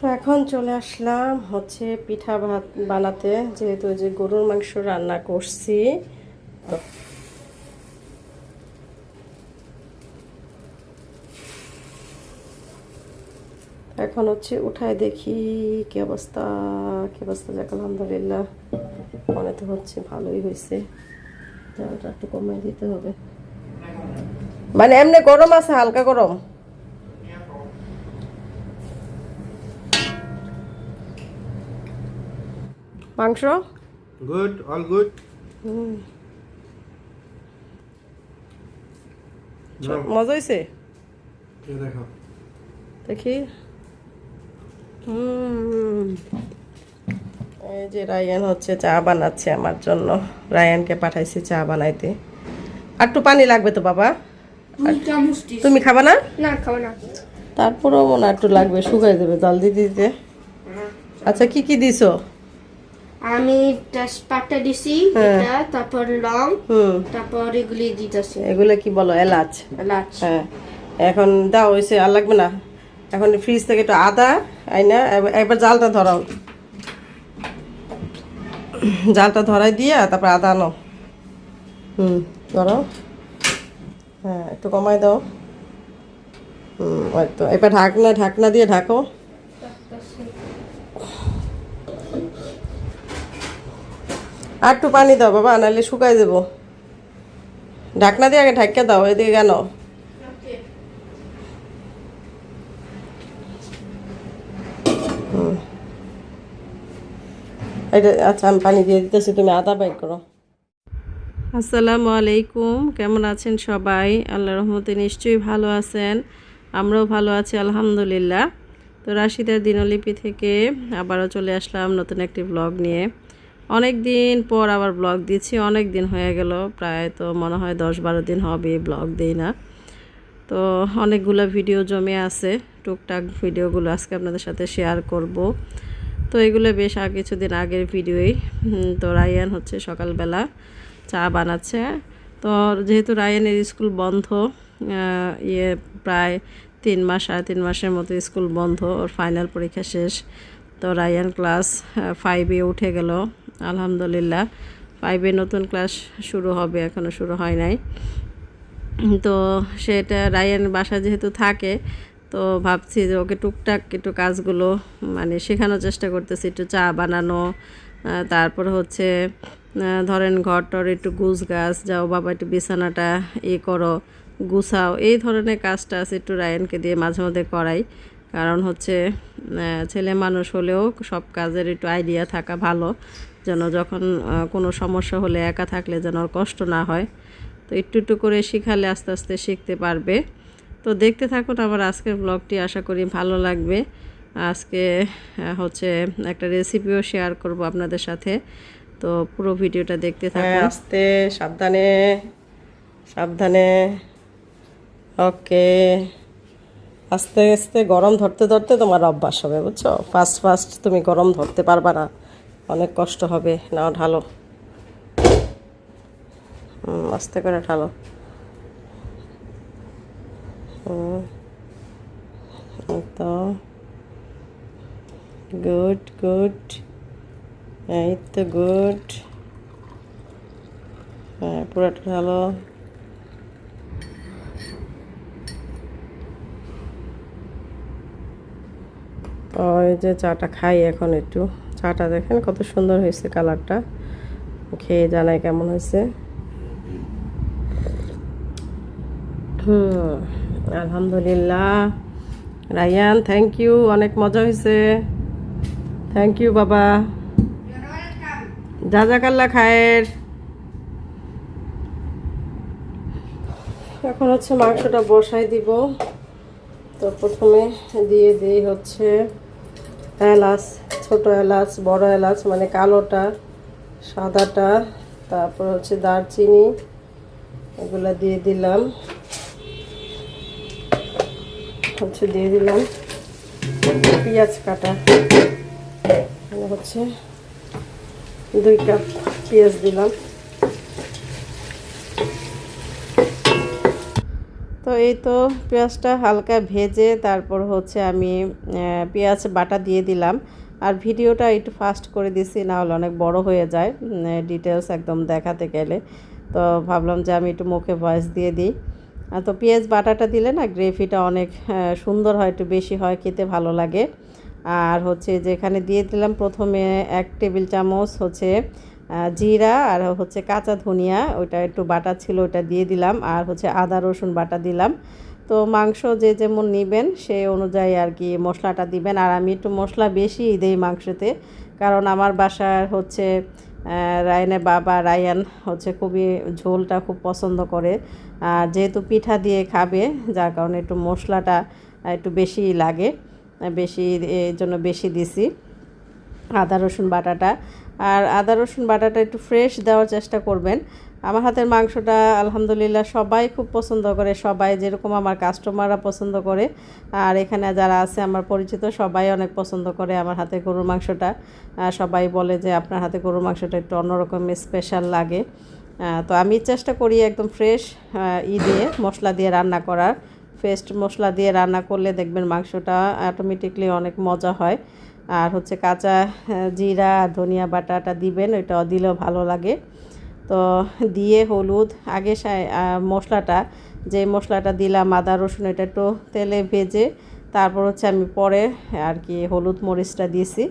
তো এখন চলে আসলাম হচ্ছে পিঠা ভাত বানাতে, যেহেতু যে গরুর মাংস রান্না করছি। এখন হচ্ছে উঠায় দেখি কি অবস্থা কি অবস্থা যাক, আলহামদুলিল্লাহ। মনে তো হচ্ছে ভালোই হয়েছে। জালটা একটু কমাই দিতে হবে। মানে এমনি গরম আছে, হালকা গরম? মাংস? Good all good. নাও, মজা হয়েছে দেখি। এই যে রায়ান হচ্ছে চা বানাচ্ছে আমার জন্য। রায়ানকে পাঠাইছি চা বানাইতে। আর একটু পানি লাগবে তো বাবা? তুমি খাবা না? না খাব না। তারপরেও মনে হয় একটু লাগবে শুকাই দেবে জল দিতে দিতে। আচ্ছা কি কি দিছো? আমি তেজপাতা দিছি হ্যাঁ। এটা তারপর লং তারপর এগুলি দিতেছি। এগুলো কি বলো এলাচ? এলাচ। হ্যাঁ। এখন দাও হয়েছে আর লাগবে না। এখন ফ্রিজ থেকে একটু আদা আইনা একবার জালটা ধরাও। জালটা ধরাই দিয়ে তারপর আদা আনো। হুম ধরাও। হ্যাঁ একটু কমাই দাও। হুম ওই তো। এবার ঢাকনা ঢাকনা দিয়ে ঢাকো। আর একটু পানি দাও বাবা, নাহলে শুকাই দেবো ঢাকনা দিয়ে আগে ঢাকিয়ে দাও, এদিকে কেন? এটা আচ্ছা আমি পানি দিয়ে দিতেছি, তুমি আদা বাইক করো। আসসালামু আলাইকুম, কেমন আছেন সবাই? আল্লাহ রহমতে নিশ্চয়ই ভালো আছেন, আমরাও ভালো আছি, আলহামদুলিল্লাহ। তো রাশিদার দিনলিপি থেকে আবারও চলে আসলাম নতুন একটি ব্লগ নিয়ে। অনেক দিন পর আবার ব্লগ দিচ্ছি অনেক দিন হয়ে গেল, প্রায় তো মনে হয় দশ বারো দিন হবে ব্লগ দিই না। তো অনেকগুলো ভিডিও জমে আছে, টুকটাক ভিডিওগুলো আজকে আপনাদের সাথে শেয়ার করব। তো এগুলো বেশ কিছুদিন আগের ভিডিওই। তো রায়ান হচ্ছে সকালবেলা চা বানাচ্ছে। তো যেহেতু রায়ানের স্কুল বন্ধ ইয়ে প্রায় তিন মাস, সাড়ে তিন মাসের মতো স্কুল বন্ধ, ওর ফাইনাল পরীক্ষা শেষ। তো রায়ান ক্লাস ফাইভে উঠে গেল। আলহামদুলিল্লাহ। ফাইভে নতুন ক্লাস শুরু হবে এখনও শুরু হয় নাই। তো সেটা রায়ান বাসা যেহেতু থাকে, তো ভাবছি যে ওকে টুকটাক একটু কাজগুলো মানে শেখানোর চেষ্টা করতেছি, একটু চা বানানো তারপর হচ্ছে ধরেন ঘর টর একটু গুছ গাছ, যাও বাবা একটু বিছানাটা ই করো, গুছাও, এই ধরনের কাজটা আছে একটু রায়ানকে দিয়ে মাঝে মধ্যে করাই। কারণ হচ্ছে ছেলে মানুষ হলেও সব কাজের একটু আইডিয়া থাকা ভালো যেন যখন কোনো সমস্যা হলে একা থাকলে যেন কষ্ট না হয়। তো একটু একটু করে শিখালে আস্তে আস্তে শিখতে পারবে। তো দেখতে থাকুন আমার আজকের ব্লগটি আশা করি ভালো লাগবে। আজকে হচ্ছে একটা রেসিপিও শেয়ার করব আপনাদের সাথে। তো পুরো ভিডিওটা দেখতে থাকুন। আস্তে সাবধানে সাবধানে। ওকে আস্তে আস্তে গরম ধরতে ধরতে তোমার অভ্যাস হবে, বুঝছ? ফার্স্ট ফার্স্ট তুমি গরম ধরতে পারবা না। অনেক কষ্ট হবে। নাও, ঢালো। আস্তে করে ঢালো। তো। গুড গুড এই তো গুড হ্যাঁ পুরোটা ঢালো। ওই যে চাটা খাই এখন একটু। চাটা দেখেন কত সুন্দর হয়েছে কালারটা। খেয়ে জানাই কেমন হয়েছে। হুম, আলহামদুলিল্লাহ। রায়ান থ্যাংক ইউ অনেক মজা হয়েছে। থ্যাংক ইউ বাবা। জাজাকাল্লা খায়ের। এখন হচ্ছে মাংসটা বসাই দিব। তো প্রথমে দিয়ে দিই হচ্ছে এলাচ, ছোট এলাচ, বড় এলাচ মানে কালোটা, সাদাটা, তারপর হচ্ছে দারচিনি, এগুলো দিয়ে দিলাম। হচ্ছে দিয়ে দিলাম। পেঁয়াজ কাটা। হচ্ছে দুই কাপ পেঁয়াজ দিলাম। তো এই তো পেঁয়াজটা হালকা ভেজে তারপর হচ্ছে আমি পেঁয়াজ বাটা দিয়ে দিলাম। আর ভিডিওটা একটু ফাস্ট করে দিছি, না হলে অনেক বড় হয়ে যায় ডিটেলস একদম দেখাতে গেলে। তো ভাবলাম যে আমি একটু মুখে ভয়েস দিয়ে দিই। তো পেঁয়াজ বাটাটা দিলে না গ্রেভিটা অনেক সুন্দর হয়, একটু বেশি হয়, খেতে ভালো লাগে। আর হচ্ছে যেখানে দিয়ে দিলাম প্রথমে এক টেবিল চামচ হচ্ছে জিরা আর হচ্ছে কাঁচা ধনিয়া ওইটা একটু বাটা ছিল ওটা দিয়ে দিলাম, আর হচ্ছে আদা, রসুন বাটা দিলাম। তো মাংস যে যেমন নেবেন সেই অনুযায়ী আর কি মশলাটা দিবেন। আর আমি একটু মশলা বেশি দিই মাংসতে, কারণ আমার বাসার হচ্ছে রায়ানের বাবা রায়ান হচ্ছে খুবই ঝোলটা খুব পছন্দ করে। আর যেহেতু পিঠা দিয়ে খাবে, যার কারণে একটু মশলাটা একটু বেশি লাগে, বেশি এই জন্য বেশি দিছি। আদা, রসুন বাটাটা। আর আদা, রসুন বাটাটা একটু ফ্রেশ দেওয়ার চেষ্টা করবেন। আমার হাতের মাংসটা আলহামদুলিল্লাহ সবাই খুব পছন্দ করে, সবাই যেরকম আমার কাস্টমাররা পছন্দ করে। আর এখানে যারা আছে, আমার পরিচিত, সবাই অনেক পছন্দ করে আমার হাতে গরুর মাংসটা। সবাই বলে যে আপনার হাতে গরুর মাংসটা একটু অন্যরকম স্পেশাল লাগে। তো আমি চেষ্টা করি একদম ফ্রেশ ই দিয়ে, মশলা দিয়ে রান্না করার। ফ্রেশ মশলা দিয়ে রান্না করলে দেখবেন মাংসটা অটোমেটিকলি অনেক মজা হয়। আর হচ্ছে কাঁচা জিরা, ধনিয়া বাটাটা দিবেন, ওইটা দিলেও ভালো লাগে। তো দিয়ে হলুদ, আগে মশলাটা, যে মশলাটা দিলাম, আদা, রসুন, এটা একটু তেলে ভেজে, তারপর হচ্ছে আমি পরে আর কি হলুদ মরিচটা দিয়েছি।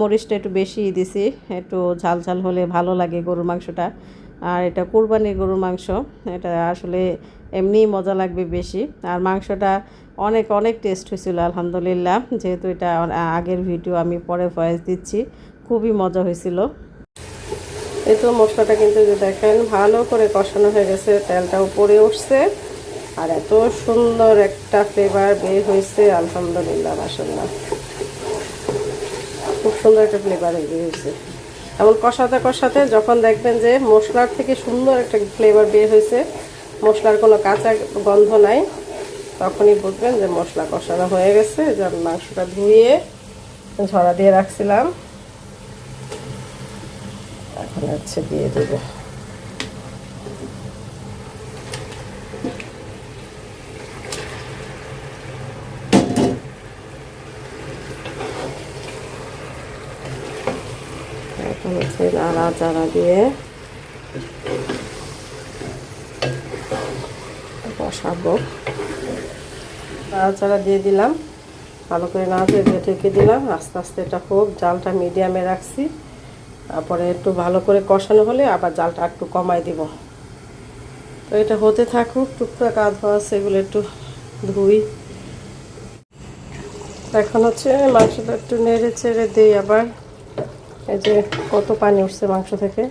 মরিচটা একটু বেশি দিছি, একটু ঝাল ঝাল হলে ভালো লাগে গরুর মাংসটা। আর এটা কোরবানির গরুর মাংস। এটা আসলে এমনিই মজা লাগবে বেশি। আর মাংসটা অনেক অনেক টেস্ট হয়েছিল, আলহামদুলিল্লাহ। যেহেতু এটা আগের ভিডিও আমি পরে ভয়েস দিচ্ছি। খুবই মজা হয়েছিল। এই তো মশলাটা কিন্তু দেখেন, ভালো করে কষানো হয়ে গেছে। তেলটা উপরে উঠছে। আর এত সুন্দর একটা ফ্লেভার বের হয়েছে, আলহামদুলিল্লাহ মাসাল্লাহ খুব সুন্দর একটা ফ্লেভার বের হয়েছে। এমন কষাতে কষাতে যখন দেখবেন যে মশলার থেকে সুন্দর একটা ফ্লেভার বের হয়েছে, মশলার কোনো কাঁচা গন্ধ নাই, তখনই বুঝবেন যে মশলা কষানো হয়ে গেছে যে মাংসটা ধুয়ে ঝরা দিয়ে রাখছিলাম। এখন হচ্ছে দিয়ে দেবো এখন হচ্ছে নাড়া চাড়া দিয়ে বসাবো। নাড়াচাড়া দিয়ে দিলাম। ভালো করে নাড়াচাড়া দিয়ে ঢেকে দিলাম। আস্তে আস্তে এটা হোক, জালটা মিডিয়ামে রাখছি। তারপরে একটু ভালো করে কষানো হলে আবার জালটা একটু কমাই দিব। তো এটা হতে থাকুক, টুকটাক আধ আছে এগুলো একটু ধুই। এখন হচ্ছে মাংসটা একটু নেড়ে চেড়ে দিই আবার। এই যে কত পানি উঠছে মাংস থেকে,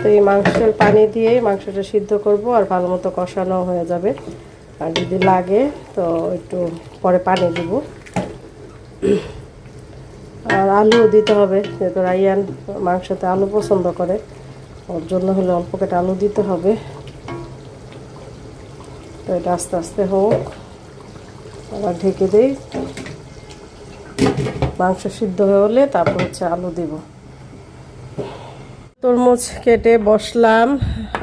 তো এই মাংসের পানি দিয়ে মাংসটা সিদ্ধ করব আর ভালো মতো কষানো হয়ে যাবে। আর যদি লাগে, তো একটু পরে পানি দিব। আর আলুও দিতে হবে, যেহেতু রাইয়ান মাংসতে আলু পছন্দ করে, ওর জন্য হলে অল্প কেটে আলু দিতে হবে। তো এটা আস্তে আস্তে হোক, আবার ঢেকে দিই। মাংস সিদ্ধ হয়ে হলে তারপর হচ্ছে আলু দিব। তরমুজ কেটে বসলাম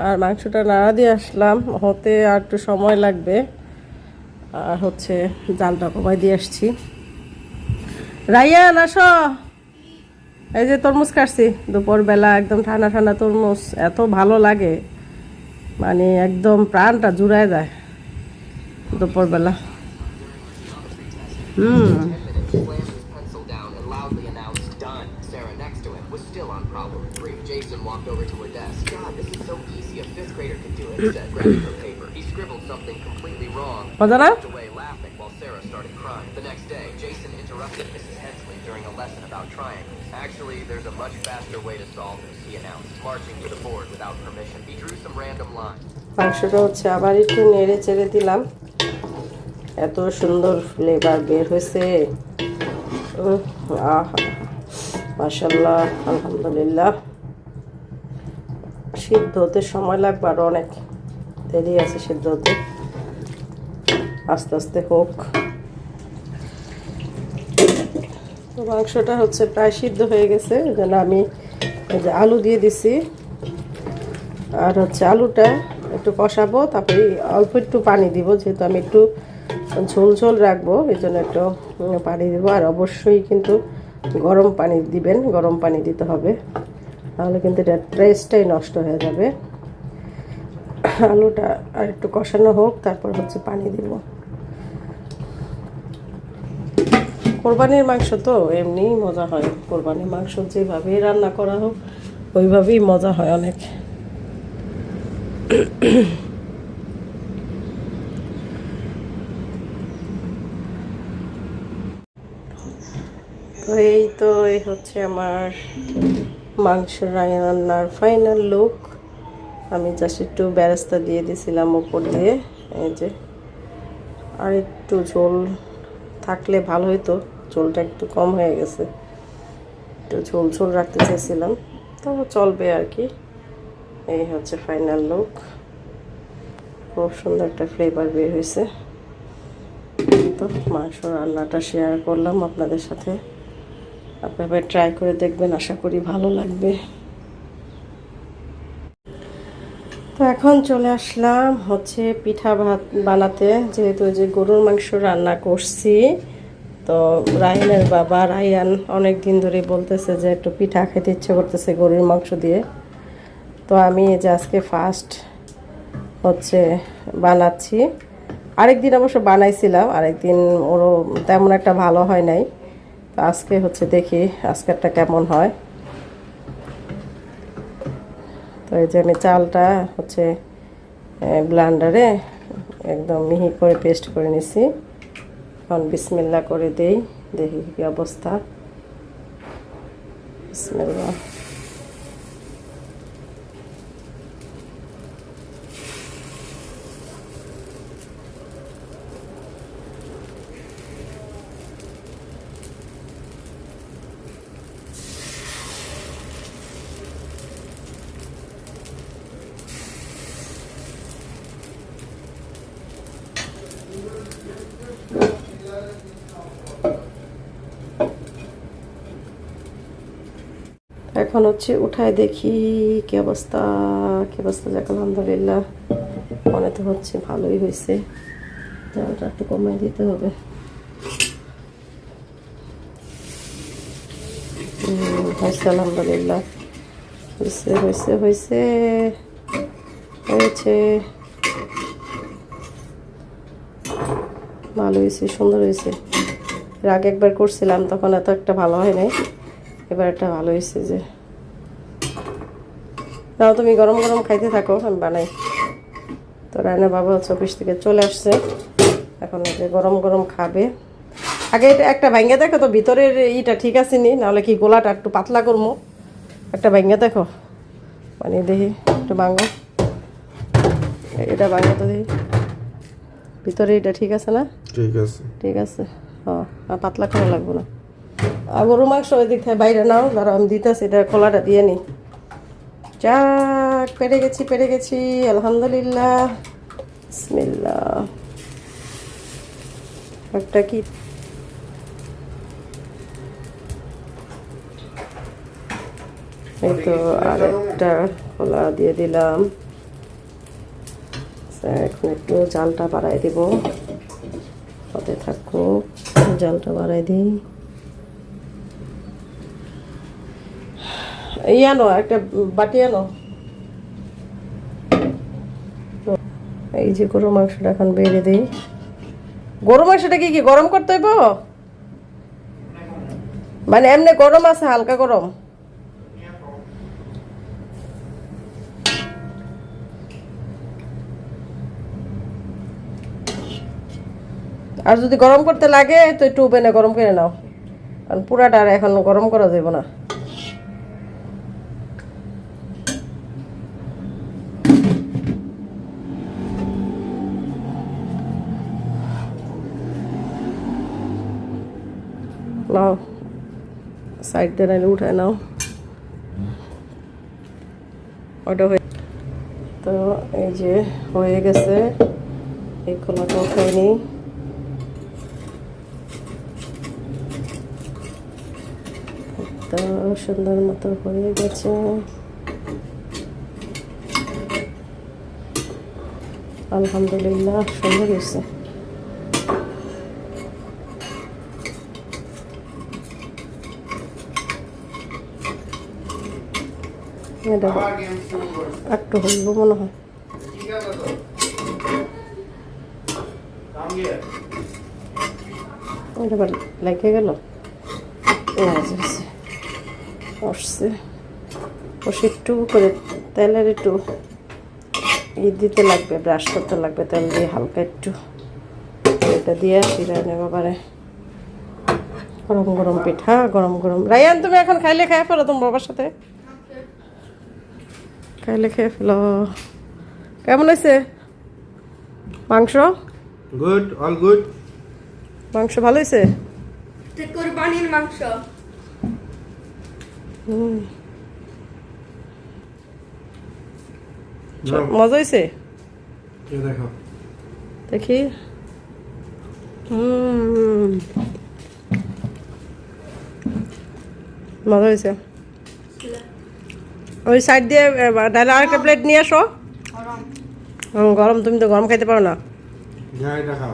আর মাংসটা নাড়া দিয়ে আসলাম। হতে আর একটু সময় লাগবে। আর হচ্ছে জালটা কমাই দিয়ে আসছি। রাইয়ান আসো। এই যে তরমুজ কাটছি। দুপুরবেলা একদম ঠান্ডা ঠান্ডা তরমুজ, এত ভালো লাগে। মানে একদম প্রাণটা জুড়ায় যায় দুপুরবেলা। হুম। Crying. The next day, Jason interrupted Mrs. Hensley during a lesson about triangles. Actually, there's a much faster way to solve this, he announced, marching to the board without permission. He drew some random lines. মাংসটা হচ্ছে আবার একটু নেড়ে চেড়ে দিলাম এত সুন্দর flavour বের হয়েছে মাসাল্লাহ আলহামদুলিল্লাহ সিদ্ধ হতে সময় লাগবে আরও অনেক দেরি আছে সিদ্ধ হতে আস্তে আস্তে হোক। তো মাংসটা হচ্ছে প্রায় সিদ্ধ হয়ে গেছে। জন্য আমি যে আলু দিয়ে দিছি। আর হচ্ছে আলুটা একটু কষাবো, তারপরে অল্প একটু পানি দিব, যেহেতু আমি একটু ঝোল ঝোল রাখব, এই জন্য একটু পানি দিব। আর অবশ্যই কিন্তু গরম পানি দিবেন, গরম পানি দিতে হবে। তাহলে কিন্তু এটা টেস্টটাই নষ্ট হয়ে যাবে। আলুটা আর একটু কষানো হোক, তারপর হচ্ছে পানি দিব। কোরবানির মাংস তো এমনিই মজা হয়। কোরবানির মাংস যেভাবে রান্না করা হোক, ওইভাবেই মজা হয় অনেক। তো এই তো, এই হচ্ছে আমার মাংস রান্নার ফাইনাল লুক আমি জাস্ট একটু ব্যারেস্তা দিয়ে দিয়েছিলাম উপর দিয়ে, এই যে। আর একটু ঝোল থাকলে ভালো হতো ঝোলটা একটু কম হয়ে গেছে। একটু ঝোল ঝোল রাখতে চাইছিলাম তবু চলবে আর কি। এই হচ্ছে ফাইনাল লুক খুব সুন্দর একটা ফ্লেভার বের হয়েছে তো, মাংস রান্নাটা শেয়ার করলাম আপনাদের সাথে। আপনারা ট্রাই করে দেখবেন, আশা করি ভালো লাগবে। তো এখন চলে আসলাম হচ্ছে পিঠা ভাত বানাতে। যেহেতু যে গরুর মাংস রান্না করছি, তো রায়ানের বাবা রায়ান অনেক দিন ধরে বলতেছে যে একটু পিঠা খেতে ইচ্ছে করতেছে গরুর মাংস দিয়ে। তো আমি যে আজকে ফার্স্ট হচ্ছে বানাচ্ছি। আরেকদিন অবশ্য বানাইছিলাম, আরেকদিন ওরও তেমন একটা ভালো হয় নাই। তো আজকে হচ্ছে দেখি আজকেরটা কেমন হয়। তো এই যে আমি চালটা হচ্ছে ব্লান্ডারে একদম মিহি করে পেস্ট করে নিছি। এখন বিসমিল্লা করে দেই, দেখি কি অবস্থা। বিসমিল্লা। এখন হচ্ছে উঠায় দেখি কি অবস্থা কি অবস্থা যাক, আলহামদুলিল্লাহ। মনে তো হচ্ছে ভালোই হয়েছে। জালটা একটু কমাই দিতে হবে। হয়েছে আলহামদুলিল্লাহ। হয়েছে হয়েছে হয়েছে। হয়েছে। ভালো হয়েছে, সুন্দর হয়েছে। এর আগে একবার করছিলাম, তখন এত একটা ভালো হয় নাই। এবার একটা ভালো হয়েছে যে। নাও তুমি গরম গরম খাইতে থাকো আমি বানাই। তো রায়না বাবা হচ্ছে অফিস থেকে চলে আসছে। এখন যে গরম গরম খাবে। আগে এটা একটা ভাঙ্গা দেখো তো ভিতরের ইটা ঠিক আছে নি? নাহলে কি গোলাটা একটু পাতলা করব একটা ভাঙ্গা দেখো। মানে দেখি একটু ভাঙ্গো। এটা ভাঙ্গা তো দেখি। ভিতরে এটা ঠিক আছে না? ঠিক আছে। ঠিক আছে। হ্যাঁ আর পাতলা করা লাগবো না। আর গরু মাংস ওই দিক থেকে বাইরে নাও, ধরো আমি দিতেছি, এটা খোলাটা দিয়ে নি। যাক, পেরে গেছি পেরে গেছি, আলহামদুলিল্লাহ। একটা কি? এই তো আর একটা খোলা দিয়ে দিলাম। এখন একটু জালটা বাড়াই দিব। হতে থাকুক, জালটা বাড়াই দিই। একটা বাটি আনো। এই যে গরু মাংসটা এখন বেড়ে দিই। গরু মাংসটা কি কি গরম করতে হইব? মানে এমনি গরম আছে, হালকা গরম? আর যদি গরম করতে লাগে, তো একটু ওভেনে গরম করে নাও। কারণ পুরাটা আর এখন গরম করা যাবে না। নাও সাইড দিয়ে নাইলে উঠায় নাও ওটা হয়ে তো এই যে হয়ে গেছে এই উঠাই নিই তো সুন্দর মতো হয়ে গেছে আলহামদুলিল্লাহ সুন্দর হয়েছে দেখো। একটু হইব মনে হয়। লেগে গেল। একটু করে তেলের একটু ই দিতে লাগবে, ব্রাশ করতে লাগবে, তেল দিয়ে হালকা একটু এটা দিয়ে শিরায় নেব পারে গরম গরম পিঠা, গরম গরম। রায়ান, তুমি এখন খাইলে খাই ফেলো তোমার বাবার সাথে। খাইলে খেয়ে ফেল। কেমন হয়েছে? মাংস? Good, all good. মাংস ভালো হয়েছে? কোরবানির মাংস। মজা হয়েছে? দেখি। হুম মজা হয়েছে। ওই সাইড দিয়ে ডালে আরেকটা প্লেট নিয়ে আসো গরম তুমি তো গরম খাইতে পারো না। খাও